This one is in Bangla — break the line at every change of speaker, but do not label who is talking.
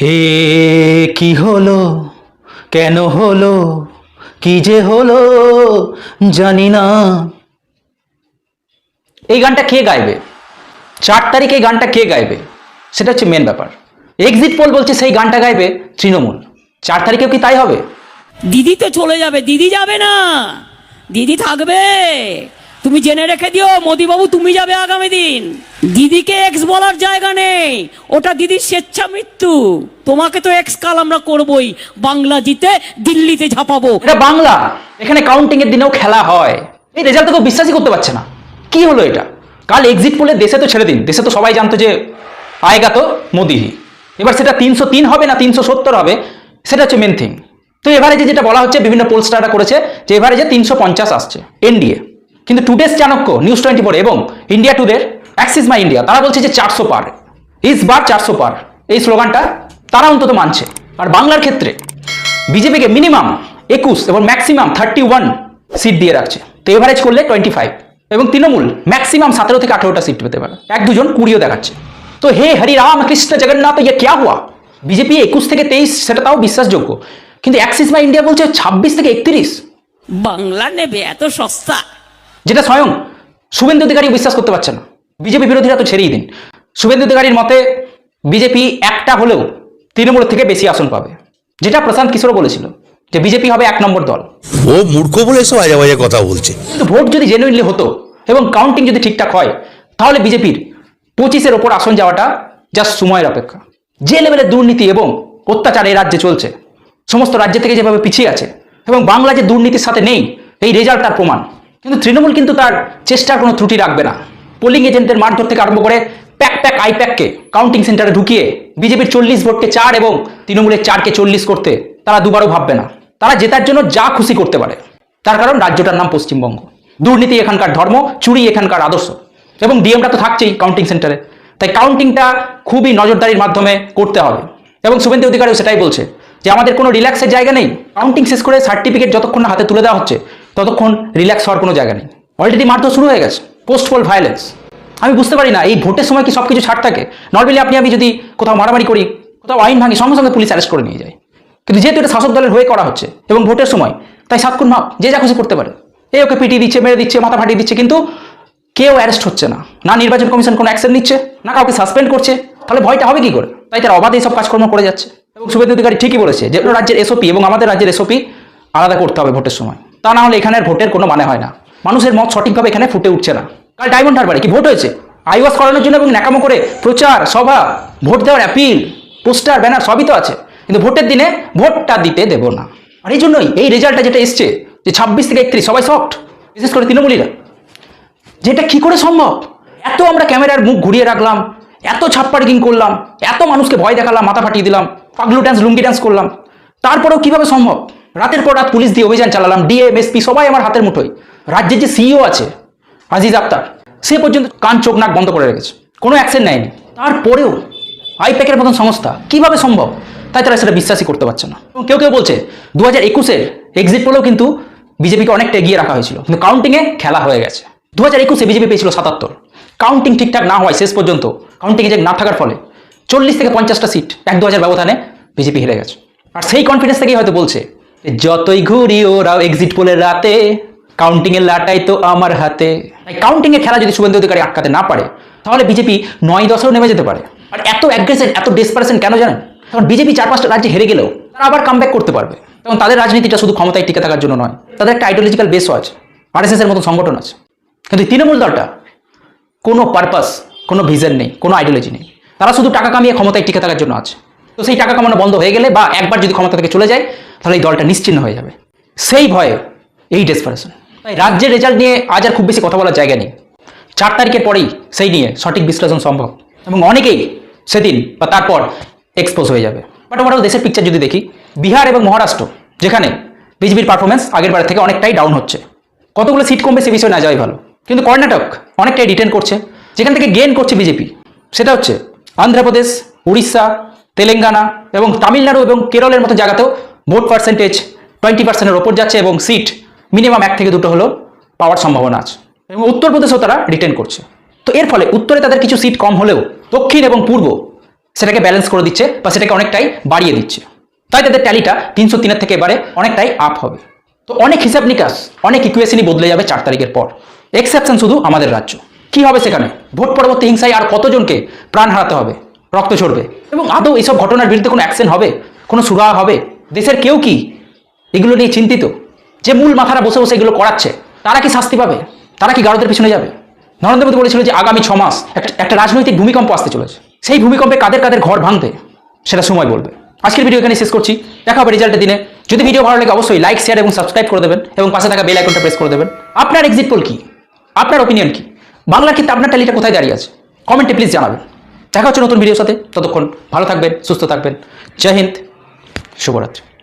হে, কি হলো? কেন হলো? কি যে হলো? জানি না। এই গানটা কে গাইবে? চার তারিখ এই গানটা কে গাইবে? সেটা হচ্ছে মেন ব্যাপার। এক্সিট পোল বলছে সেই গানটা গাইবে তৃণমূল। চার তারিখেও কি তাই হবে?
দিদি তো চলে যাবে, দিদি যাবে না। দিদি থাকবে। তুমি জেনে রেখে দিও, মোদিবাবু, তুমি যাবে আগামী দিন। দিদিকে এক্স বলার জায়গা নেই। ওটা দিদির স্বেচ্ছা মৃত্যু তোমাকে তো এক্স কাল আমরা করবই। বাংলা জিতে দিল্লিতে ঝাপাবো।
এটা বাংলা। এখানে কাউন্টিং এর দিনেও খেলা হয়। এই রেজাল্ট তো বিশ্বাসই করতে পারছে না। কি হলো এটা? কাল এক্সিট পোলে দেশে তো ছেড়ে দিন। দেশে তো সবাই জানতো যে আয়গা তো মোদি। এবার সেটা তিনশো তিন হবে না তিনশো সত্তর হবে? সেটা হচ্ছে মেন থিং তো এভারেজে যেটা বলা হচ্ছে, বিভিন্ন পোলস্টাররা করেছে যে এভারেজে তিনশো পঞ্চাশ আসছে। এনডিএ কিন্তু today's Chanakya news twenty four এবং ইন্ডিয়া টুডের অ্যাক্সিস মাই ইন্ডিয়া তারা বলছে যে চারশো পার ইস বার চারশো পার। এই স্লোগানটা তারা অন্তত মানছে। আর বাংলার ক্ষেত্রে বিজেপিকে মিনিমাম একুশ এবং ম্যাক্সিমাম থার্টি ওয়ান সিট দিয়ে রাখছে। তো এভারেজ করলে টোয়েন্টি ফাইভ এবং তৃণমূল ম্যাক্সিমাম সতেরো থেকে আঠেরোটা সিট পেতে পারে। এক দুজন কুড়িও দেখাচ্ছে। তো হে হরি রাম কৃষ্ণ জগন্নাথ ইয়ে ক্যা হুয়া? বিজেপি একুশ থেকে তেইশ, সেটা তাও বিশ্বাসযোগ্য। কিন্তু অ্যাক্সিস বাই ইন্ডিয়া বলছে ছাব্বিশ থেকে একত্রিশ।
বাংলা নেবে এত সস্তা?
যেটা স্বয়ং শুভেন্দু অধিকারী বিশ্বাস করতে পারছে না। বিজেপি বিরোধীরা তো ছেড়েই দিন। শুভেন্দু অধিকারীর মতে বিজেপি একটা হলেও তৃণমূলের থেকে বেশি আসন পাবে। যেটা প্রশান্ত কিশোরও বলেছিল যে বিজেপি হবে এক নম্বর দল।
ও মূর্খ বলে এসব আজে বাজে কথা বলছে।
কিন্তু ভোট যদি জেনুইনলি হতো এবং কাউন্টিং যদি ঠিকঠাক হয় তাহলে বিজেপির পঁচিশের ওপর আসন যাওয়াটা জাস্ট সময়ের অপেক্ষা। যে লেভেলের দুর্নীতি এবং অত্যাচার এই রাজ্যে চলছে সমস্ত রাজ্য থেকে যেভাবে পিছিয়ে আছে এবং বাংলা যে দুর্নীতির সাথে নেই এই রেজাল্ট তার প্রমাণ। কিন্তু তৃণমূল কিন্তু তার চেষ্টার কোনো ত্রুটি রাখবে না। পোলিং এজেন্টের মারধর থেকে আরম্ভ করে প্যাক প্যাক আই প্যাককে কাউন্টিং সেন্টারে ঢুকিয়ে বিজেপির চল্লিশ ভোটকে চার এবং তৃণমূলের চারকে চল্লিশ করতে তারা দুবারও ভাববে না। তারা জেতার জন্য যা খুশি করতে পারে। তার কারণ রাজ্যটার নাম পশ্চিমবঙ্গ। দুর্নীতি এখানকার ধর্ম, চুরি এখানকার আদর্শ। এবং ডিএমটা তো থাকছেই কাউন্টিং সেন্টারে তাই কাউন্টিংটা খুবই নজরদারির মাধ্যমে করতে হবে। এবং শুভেন্দু অধিকারীও সেটাই বলছে যে, আমাদের কোনো রিল্যাক্সের জায়গা নেই। কাউন্টিং শেষ করে সার্টিফিকেট যতক্ষণ হাতে তুলে দেওয়া হচ্ছে ততক্ষণ রিল্যাক্স হওয়ার কোনো জায়গা নেই। অলরেডি মারধর শুরু হয়ে গেছে। পোস্ট পোল ভায়োলেন্স আমি বুঝতে পারি না, এই ভোটের সময় কি সব কিছু ছাড় থাকে? নর্মালি আপনি, আমি যদি কোথাও মারামারি করি, কোথাও আইন ভাঙি, সঙ্গে সঙ্গে পুলিশ অ্যারেস্ট করে নিয়ে যায়। কিন্তু যেহেতু এটা শাসক দলের হয়ে করা হচ্ছে এবং ভোটের সময়, তাই সাতক্ষণ মাপ যে যা খুশি করতে পারে। এই ওকে পিটিয়ে দিচ্ছে, মেরে দিচ্ছে, মাথা ফাটিয়ে দিচ্ছে, কিন্তু কেউ অ্যারেস্ট হচ্ছে না। না নির্বাচন কমিশন কোনো অ্যাকশন নিচ্ছে, না কাউকে সাসপেন্ড করছে। তাহলে ভয়টা হবে কি করে? তাই তারা অবাধে সব কাজকর্ম করে যাচ্ছে। এবং শুভেন্দু অধিকারী ঠিকই বলেছে যে রাজ্যের এসওপি এবং আমাদের রাজ্যের এসওপি আলাদা করতে হবে ভোটের সময়। তা না হলে এখানের ভোটের কোনো মানে হয় না। মানুষের মত সঠিকভাবে এখানে ফুটে উঠছে না। কাল ডায়মন্ড হারবারে কি ভোট হয়েছে? আইওয়াস করানোর জন্য এবং ন্যাকামো করে প্রচার, সভা, ভোট দেওয়ার অ্যাপিল পোস্টার ব্যানার সবই তো আছে। কিন্তু ভোটের দিনে ভোটটা দিতে দেব না। আর এই জন্যই এই রেজাল্টটা যেটা এসছে, যে ছাব্বিশ থেকে একত্রিশ, সবাই সফট বিশেষ করে তৃণমূলীরা। যেটা কি করে সম্ভব? এত আমরা ক্যামেরার মুখ ঘুরিয়ে রাখলাম, এত ছাপ্পার্কিং করলাম, এত মানুষকে ভয় দেখালাম, মাথা ফাটিয়ে দিলাম, পাগলু ড্যান্স লুঙ্গি ড্যান্স করলাম। তারপরেও কীভাবে সম্ভব? রাতের পর রাত পুলিশ দিয়ে অভিযান চালালাম, ডিএম, এসপি, সবাই আমার হাতের মুঠোয়। রাজ্যের যে সিইও আছে, আজিজ আক্তার, সে পর্যন্ত কান, চোখ, নাক বন্ধ করে রেখেছে। কোনো অ্যাকশন নেয়নি। তারপরেও আইপ্যাকের মতন সংস্থা কীভাবে সম্ভব? তাই তারা সেটা বিশ্বাসই করতে পারছে না। এবং কেউ কেউ বলছে দু হাজার একুশের এক্সিট পোলেও কিন্তু বিজেপিকে অনেকটা এগিয়ে রাখা হয়েছিল, কিন্তু কাউন্টিংয়ে খেলা হয়ে গেছে। দু হাজার একুশে বিজেপি পেয়েছিল সাতাত্তর। কাউন্টিং ঠিকঠাক না হয় শেষ পর্যন্ত কাউন্টিং যে না থাকার ফলে চল্লিশ থেকে পঞ্চাশটা সিট এক দু হাজার ব্যবধানে বিজেপি হেরে গেছে। আর সেই কনফিডেন্স থেকেই হয়তো বলছে যতই ঘুরি ওরাও এক্সিট পোলের রাতে কাউন্টিং এর লাটাই তো আমার হাতে। কাউন্টিং এর খেলা যদি শুভেন্দু অধিকারী আটকাতে না পারে, তাহলে বিজেপি নয় দশেও নেমে যেতে পারে। আর এত অ্যাগ্রেসিভ এত ডেসপারেশন কেন জানেন? কারণ বিজেপি চার পাঁচটা রাজ্যে হেরে গেলেও তারা আবার কামব্যাক করতে পারবে। এবং তাদের রাজনীতিটা শুধু ক্ষমতায় টিকে থাকার জন্য নয়, তাদের একটা আইডিওলজিক্যাল বেসও আছে এর মতো সংগঠন আছে। কিন্তু তৃণমূল দলটা কোনো পারপাস কোনো ভিজন নেই, কোনো আইডিওলজি নেই। তারা শুধু টাকা কামিয়ে ক্ষমতায় টিকে থাকার জন্য আছে। তো সেই টাকা কামানো বন্ধ হয়ে গেলে বা একবার যদি ক্ষমতা থেকে চলে যায় তাহলে এই দলটা নিশ্চিন্ন হয়ে যাবে। সেই ভয়ে এই ডেসপারেশন তাই রাজ্যের রেজাল্ট নিয়ে আজ আর খুব বেশি কথা বলার জায়গা নেই। চার তারিখের পরেই সেই নিয়ে সঠিক বিশ্লেষণ সম্ভব। এবং অনেকেই সেদিন বা তারপর এক্সপোজ হয়ে যাবে। বাট ওভারঅল দেশের পিকচার যদি দেখি, বিহার এবং মহারাষ্ট্র, যেখানে বিজেপির পারফরমেন্স আগের বারের থেকে অনেকটাই ডাউন হচ্ছে। কতগুলো সিট কমবে সে বিষয়ে না যাওয়াই ভালো। কিন্তু কর্ণাটক অনেকটাই রিটেন করছে। যেখান থেকে গেন করছে বিজেপি, সেটা হচ্ছে অন্ধ্রপ্রদেশ উড়িষ্যা, তেলেঙ্গানা এবং তামিলনাড়ু এবং কেরলের মতো জায়গাতেও ভোট পার্সেন্টেজ টোয়েন্টি পার্সেন্টের ওপর যাচ্ছে এবং সিট মিনিমাম এক থেকে দুটো হলেও পাওয়ার সম্ভাবনা আছে। এবং উত্তরপ্রদেশেও তারা রিটেন করছে। তো এর ফলে উত্তরে তাদের কিছু সিট কম হলেও দক্ষিণ এবং পূর্ব সেটাকে ব্যালেন্স করে দিচ্ছে বা সেটাকে অনেকটাই বাড়িয়ে দিচ্ছে। তাই তাদের ট্যালিটা তিনশো তিনের থেকে এবারে অনেকটাই আপ হবে। তো অনেক হিসাব নিকাশ, অনেক ইকুয়েশনই বদলে যাবে চার তারিখের পর। এক্সেপশন শুধু আমাদের রাজ্য। কি হবে সেখানে? ভোট পরবর্তী হিংসায় আর কতজনকে প্রাণ হারাতে হবে? রক্ত ঝরবে? এবং আদৌ এইসব ঘটনার বিরুদ্ধে কোনো অ্যাকশন হবে? কোনো সুরাহা হবে? দেশের কেউ কি এগুলো নিয়ে চিন্তিত? যে মূল মাথারা বসে বসে এগুলো করাচ্ছে, তারা কি শাস্তি পাবে? তারা কি গারদের পিছনে যাবে? নরেন্দ্র মোদী বলেছিল যে আগামী ছ মাস একটা একটা রাজনৈতিক ভূমিকম্প আসতে চলেছে। সেই ভূমিকম্পে কাদের কাদের ঘর ভাঙতে সেটা সময় বলবে। আজকের ভিডিও এখানে শেষ করছি। দেখা হবে রেজাল্টের দিনে। যদি ভিডিও ভালো লাগে অবশ্যই লাইক শেয়ার এবং সাবস্ক্রাইব করে দেবেন এবং পাশে থাকা বেল আইকনটা প্রেস করে দেবেন। আপনার এক্সিট পোল কি? আপনার ওপিনিয়ন কি? বাংলার কিন্তু আপনার ট্যালিটা কোথায় দাঁড়িয়ে আছে? কমেন্টে প্লিজ জানাবেন। দেখা হচ্ছে নতুন ভিডিওর সাথে। ততক্ষণ ভালো থাকবেন, সুস্থ থাকবেন। জয় হিন্দ। শুভরাত্রি।